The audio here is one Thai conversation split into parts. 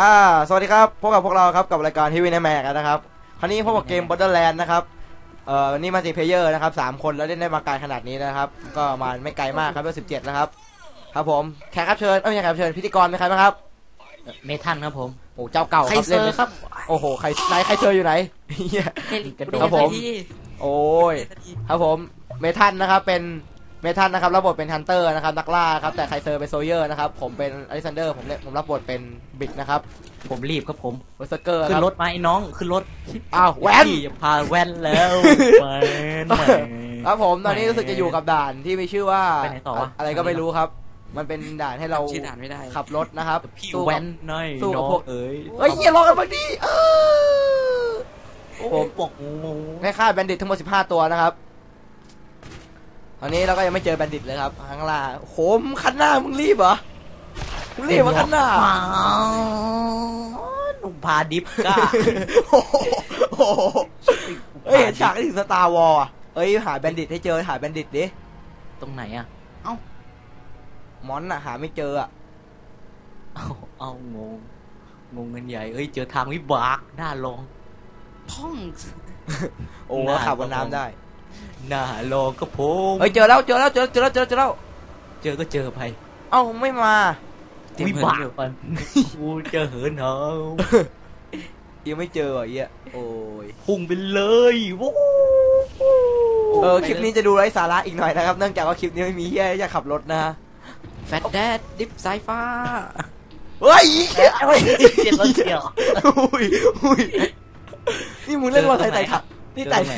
อ่าสวัสดีครับพบกับพวกเราครับกับรายการทีวีในแม็กนะครับคราวนี้พบกับเกม Borderland นะครับเอ่อวันนี้มาสิเพเยอร์นะครับสามคนแล้วเล่นได้มาไกลขนาดนี้นะครับ ก็มาไม่ไกลมากครับเบอร์สิบเจ็ดแล้วครับ ครับผมแขกรับเชิญเอ้ยไม่ใช่แขกรับเชิญพิธีกรเป็นใครบ้างครับเมทันครับผมโอ้เจ้าเก่าใครครับเซเล่อนไปร์ครับโอ้โหใครไหนใครเซอร์อยู่ไหนเหี้ยครับผม โอ้ยครับผมเมทันนะครับเป็น เมทันนะครับรับบทเป็นฮันเตอร์นะครับนักล่าครับแต่ใครเซอร์เป็นโซเยอร์นะครับผมเป็นอลิซันเดอร์ผมเล่นผมรับบทเป็นบิกนะครับผมรีบครับผมเวอร์เซอร์เกอร์ขึ้คนรับรถมาไอ้น้องขึ้นรถอ้าวแวนพี่จะพาแวนแล้วแวนแวนครับผมตอนนี้รู้สึกจะอยู่กับด่านที่มีชื่อว่าไปไหนต่อวะอะไรก็ไม่รู้ครับ มันเป็นด่านให้เราชื่อด่านไม่ได้ขับรถนะครับพี่สู้แวกับนหน่อยสู้กับน้องพวกเอ๋ยเฮ้ยอย่ารอกันบางทีเออโอ้ผมปกงูให้ค่าแบนดิตทั้งหมด15 ตัวนะครับ ตอนนี้เราก็ยังไม่เจอแบนดิตเลยครับข้างล่างโหมงคันหน้ามึงรีบเหรอมึงรีบมาคันหน้าอ้าวหนุ่มพาดิฟก้าโอ้โหโอ้โหเฮ้ยเห็นฉากที่ถึงสตาร์วอลเอ้ยหาแบนดิตให้เจอหาแบนดิตดิตรงไหนอะมอนอะหาไม่เจออะเอาเอางงงงเงินใหญ่เอ้ยเจอทางวิบากหน้าลองพ่องโอ้หน้าขับบนน้ำได้ หน้าลองก็ผมเฮ้ยเจอแล้วเจอแล้วเจอเจอแล้วเจอแล้วเจอแล้วเจอก็เจอไปเอ้าไม่มาวิบากมันกูเจอเหินเหายังไม่เจออะเหี้ยโอ้ยพุ่งไปเลยวู้เออคลิปนี้จะดูไร้สาระอีกหน่อยนะครับ เนื่องจากว่าคลิปนี้ไม่มีเหี้ยจะขับรถนะแฟตแดดดิฟสายฟ้าเฮ้ยเหี้ยเฮ้ยเจ็ดรถเดียว อุ้ยอุ้ยนี่มึงเล่นมอเตอร์ไซค์ไต่ถักนี่ไต่ เจอตรงไหน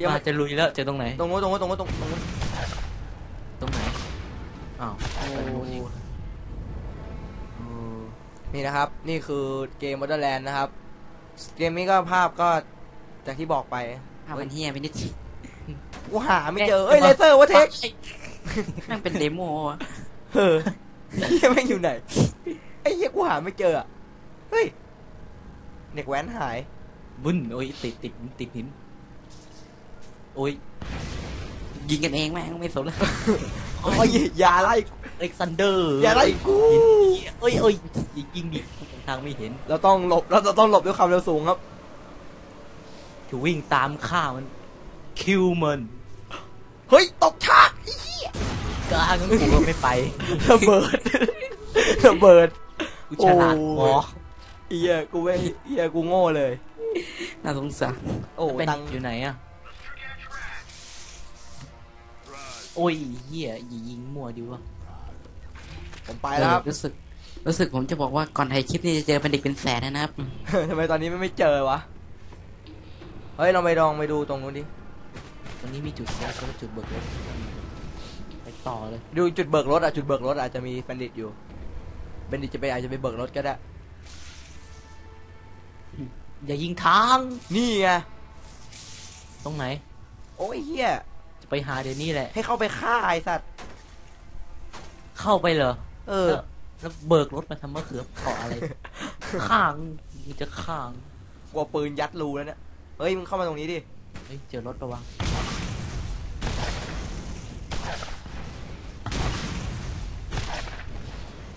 ยังมาไม่จะลุยแล้วเจอตรงไหน ตรงโน้นตรงโน้นตรงโน้นตรงโน้นตรงไหน อ้าวโอ้ไปตรงนู้นอีกเออนี่นะครับ นี่คือเกม Borderland นะครับ เกมนี้ก็ภาพก็จากที่บอกไปภาพมันเฮียไปนิดกูหาไม่เจอเอ้ยเลเซอร์วะเทคแม่งเป็นเดโมอะเออเฮียแม่งอยู่ไหนไอ้เฮียกูหาไม่เจออะเฮ้ยเด็กแว้นหายบึ้นโอ้ยติดติดติดหิน โอ้ยยิงกันเองแม่งไม่สนเลยโอ้ยอย่าไล่เอ็กซันเดอร์อย่าไล่กูเอ้ยเอ้ยยิงดิทางไม่เห็น เราต้องหลบเราต้องหลบด้วยความเร็วสูงครับจะวิ่งตามฆ่ามันคิวมันเฮ้ยตกฉากกลางกูก็ไม่ไประเบิดระเบิดกูฉลาดพอเฮียกูไม่เฮียกูโง่เลยน่าสงสารโอ้เป็นตังค์อยู่ไหนอะ โอ้ยเหี้ยอย่ายิงมั่วดิวะผมไปแล้วครับรู้สึก รู้สึกผมจะบอกว่าก่อนไทยคลิปนี้จะเจอเป็นเด็กเป็นแสนนะครับ ทำไมตอนนี้ไม่เจอวะ เฮ้ยเราไปลองไปดูตรงนู้นดิ ตรงนี้มีจุดเซฟแล้วก็จุดเบิกรถไปต่อเลยดูจุดเบิกรถอะจุดเบิกรถอาจจะมีแฟนดิตอยู่แฟนดิตจะไปอาจจะไปเบิกรถก็ได้ อย่ายิงทาง นี่ไงตรงไหน โอ้ยเฮียจะ ไปหาเดี๋ยวนี้แหละ ให้เข้าไปฆ่าไอ้สัตว์ เข้าไปเหรอ เออ แล้วแล้วเบิกรถมาทำมะเขือเกาะอะไร ข้างมันจะข้างกลัวปืนยัดรูแล้วเนี่ยเฮ้ยมึงเข้ามาตรงนี้ดิ เฮ้ยเจอรถระวัง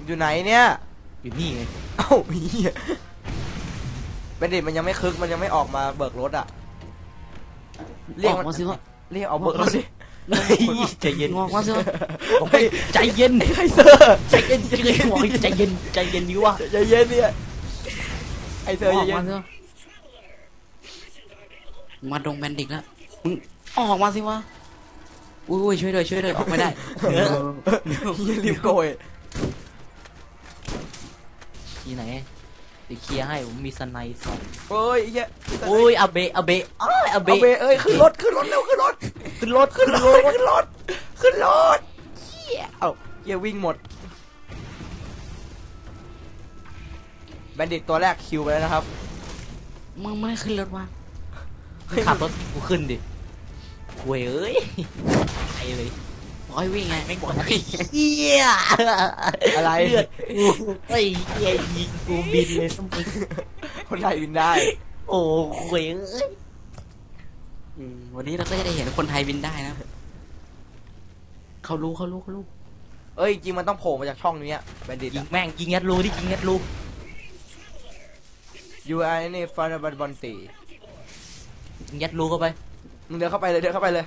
อยู่ไหนเนี่ย อยู่นี่ไงเอ้าเฮียแบนดิตมันยังไม่คึกมันยังไม่ออกมาเบิกรถอะเรียกอมัอนกมาสิวะ เรียกเอาเบิกรถดิเฮ้ยใจเย็นงอกมาสิวะบอกให้ใจเย็นไอ้ไคเซอร์ใจเย็นใจเย็นบอกให้ใจเย็นใจเย็นดิวะใจเย็นเนี่ยไอ้เซอร์อใจอกเย็มานสิวะมาดงแบนดิกแล้วมึงออกมาสิวะอุ้ยช่วยด้วยช่วยด้วยออกไม่ได้เฮียรีบโกยที่ไหนเดี๋ยวเคลียร์ให้ผมมีสไนส์สองเฮ้ยไอ้เฮียโอ้ยอาเบะอาเบะอ้ายอาเอาเบะเบเอ้ยขึ้นรถขึ้นรถเร็วขึ้นรถขึ้นรถขึ้นรถขึ้นรถขึ้นรถเฮียเอ้าเฮียวิ่งหมดแบนดิตตัวแรกคิวไปแล้วนะครับมึงไม่ขึ้นรถวะขับรถกูขึ้นดิเว้ยเอ้ยไอเลย บอกให้วิ่งไงไม่บอกให้เฮียอะไรเลือดกูไอ้เฮียยิงกูบินเลยต้องมึงคนไทยบินได้ โอ้เว้ยเอ้ยอืมวันนี้เราก็จะได้เห็นคนไทยบินได้นะเขารู้เขารู้เขารู้เอ้ยจริงมันต้องโผล่มาจากช่องนี้แบนดิตยิอะงแม่งยิงยัดรูดิยิงยัดรู you are any fun about b o n t y ยัดรูเข้าไปมึงเดินเข้าไปเลยเดินเข้าไปเลย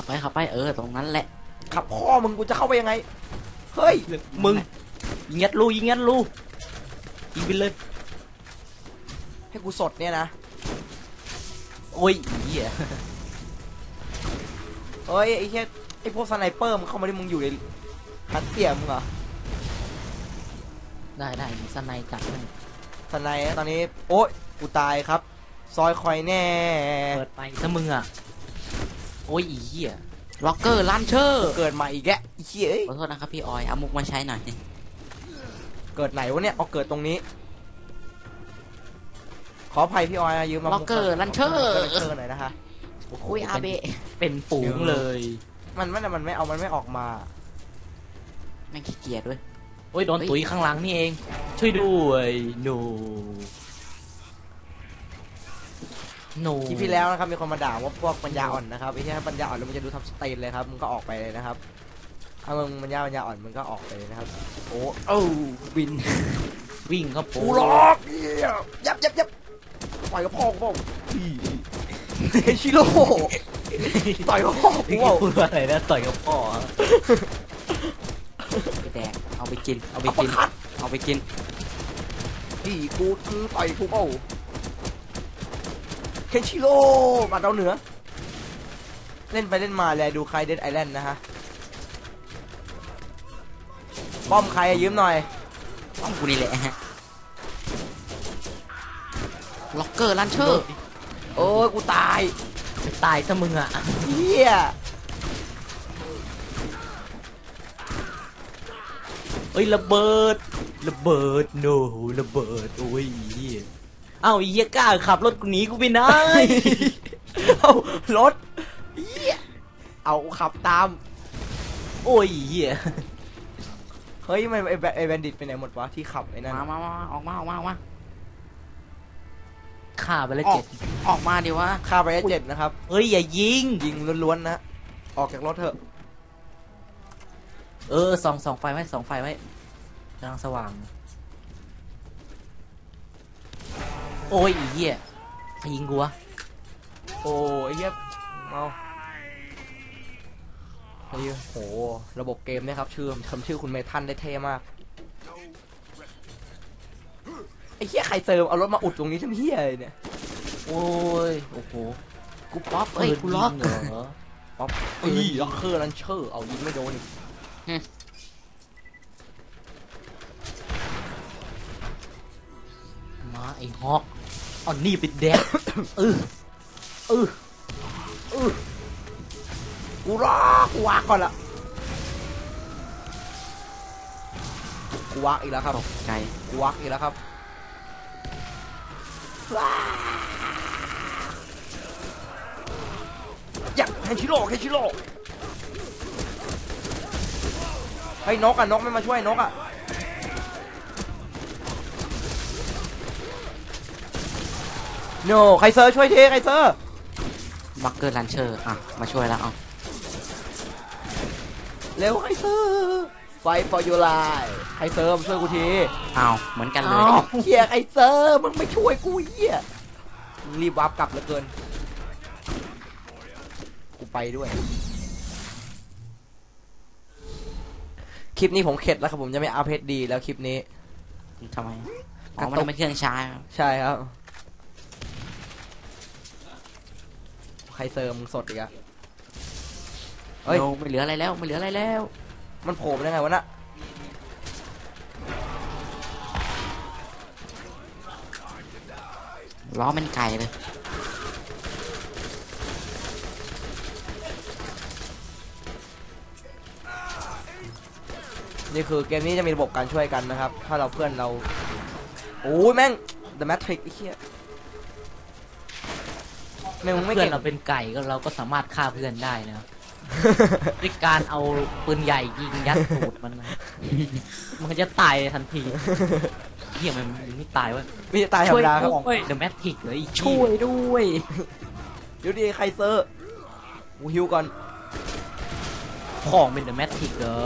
ขับไปขับไปเออตรงนั้นแหละ ขับพ่อมึงกูจะเข้าไปยังไง เฮ้ย มึงยิงยัดรูยิงยัดรูยิงไปเลย ให้กูสดเนี่ยนะ โอ้ยเหี้ยเฮ้ยไอ้แค่ไอ้พวกสไนเปอร์มึงเข้ามาที่มึงอยู่ในคัดเตียมึงเหรอ ได้ได้สไนจัดให้สไนตอนนี้ โอ๊ยกูตายครับ ซอยคอยแน่ เปิดไปซะมึงอะ โอ้ยอีเหี้ยล็อกเกอร์ลันเชอร์เกิดใหม่อีกแกะไอ้เหี้ยเอ้ยขอโทษนะครับพี่ออยเอามุกมาใช้หน่อยเกิดไหนวะเนี่ยเอาเกิดตรงนี้ ขออภัยพี่ออยนะยืมมาล็อกเกอร์ลันเชอร์ลันเชอร์หน่อยนะคะคุยอาเบะเป็นฝูงเลย มันมันมันไม่เอามันไม่ออกมาแม่งขี้เกียจด้วยโอ้ยโดนตุ๋ยข้างหลังนี่เอง ช่วยด้วยโน โนคลิปที่แล้วนะครับมีคนมาด่าว่าพวกปัญญาอ่อนนะครับไอ้ที่ปัญญาอ่อนแล้วมึงจะดูทำสเตนเลยครับมึงก็ออกไปเลยนะครับถ้ามึงปัญญาปัญญาอ่อนมึงก็ออกไปเลยนะครับ โอ้เอ้าวินวิ่งเข้าโปกูล็อกเหี้ยยับยับยับต่อยกับพ่อกูเปล่าเฮชิโร่ต่อยกับพ่อกูพี่เปล่าพูดว่าอะไรนะต่อยกับพ่อไปแดกเอาไปกิน เอาไปเอาปกินคัดเอาไปกินพี่กูมึงต่อยกูเปล่าเฮชิโร่มาดาวเหนือ เล่นไปเล่นมาเลยดูใครเดนไอแลนด์นะฮะป้อมใครอะยืมหน่อยต้องกูนี่แหละฮะล็อกเกอร์ลันเชอร์โอ้ยกูตายตายซะมึงอะเฮียเอ้ยระเบิดระเบิดโนระเบิดโอ้ย เหี้ยเอ้าไอ้เหี้ยกล้าขับรถกูหนีกูไปไหนเอารถเฮียเอาขับตาม โอ้ยเหี้ยเฮ้ยมันไอแบไอแบนดิตไปไหนหมดวะที่ขับไอ้นั่นมามามาออกมาออกมาออกมาฆ่าไปแล้วออเจ็กดออกมาดิวะฆ่าไปได้เจ็ดนะครับ เฮ้ยอย่ายิง ยิงล้วนๆนะ ออกจากรถเถอะ เออส่องส่องไฟไว้ส่องไฟไว้กำลังสว่าง โอ้ยอีเหี้ยใครยิงกูวะโอ้ยเฮียเอาเฮ้ยโห ระบบเกมเนี่ยครับ ชื่อทำชื่อคุณเมทันได้เท่มาก ไอ้เหี้ยใครเติมเอารถมาอุดตรงนี้ทำเหี้ยอะไรเนี่ย โอ้ย โอ้โห กูป๊อปเอ้ยกูล็อกปืนยิงเหรอป๊อปอีล็อกเคอร์ลันเชอร์ เอายิงไม่โดนอีกมาไอ้ฮอก เอานี่ไปแดกเออเออเออกูรอกกูวากก่อนละกูวากอีกแล้วครับตกใจกูวากอีกแล้วครับอยากเฮชิโร่เฮชิโร่เฮ้ยนกอะนกไม่มาช่วยนกอะ โนใครเซอร์ช่วยทีใครเซอร์ล็อกเกอร์ลันเชอร์อะ มาช่วยแล้วเอาเร็วใครเซอร์ไฟ for your life ใครเซอร์มาช่วยกูทีเอาเหมือนกันเลยอ้าวเฮียไอเซอร์มึงไม่ช่วยกูเฮียมึงรีบวาร์ปกลับเหลือเกิน กูไปด้วย คลิปนี้ผมเข็ดแล้วครับผมจะไม่อัพเพจดีแล้วคลิปนี้ทำไมอ๋อมันเป็นเครื่องใช้ครับใช่ครับ ใครเซอร์มึงสดอีกอะเฮ้ย โนไม่เหลืออะไรแล้วไม่เหลืออะไรแล้วมันโผล่มาได้ไงวะน่ะล้อเป็นไก่เลยนี่คือเกมนี้จะมีระบบการช่วยกันนะครับ ถ้าเราเพื่อนเรา โอ้ยแม่ง The Matrix ไอ้เหี้ย แม่งมึงไม่เพื่อเก่นง เราเป็นไก่ก็เราก็สามารถฆ่าเพื่อนได้นะด้วยการเอาปืนใหญ่ยิงยัดตูดมันนะมันก็จะตายทันทีเหี้ยมันมันไม่ตายวะมีตายธรรมดาครับช่วยเดอะแมทริกเลยช่วยด้วยเดี๋ยวดีใครเซอร์กูฮิวก่อน ของเป็นเดอะแมทริกเหรอ